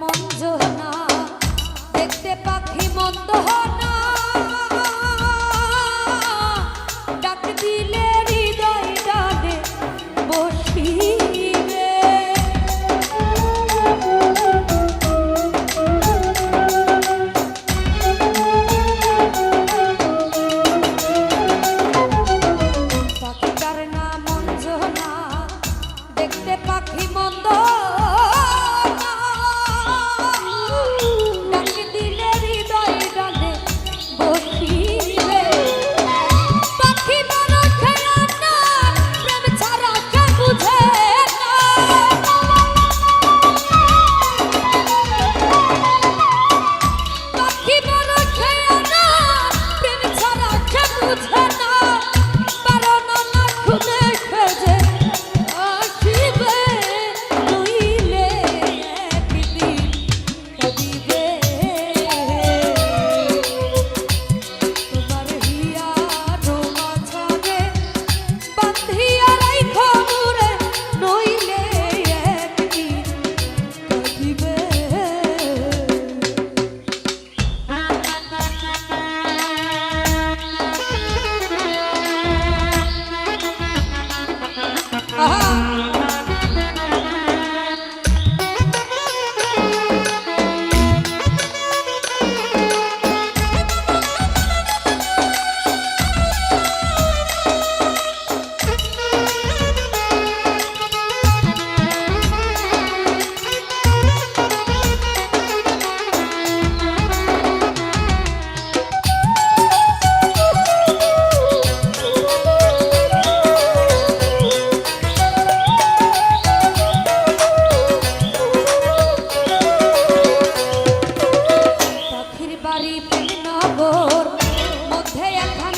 মঞ্জনা দেখতে পাখি মন্দ না ডাক দিলে হৃদয় ডানে বসিবে। পাখিটার নাম মঞ্জনা দেখতে পাখি মন্দ শরীফ নগর মধ্যে এখন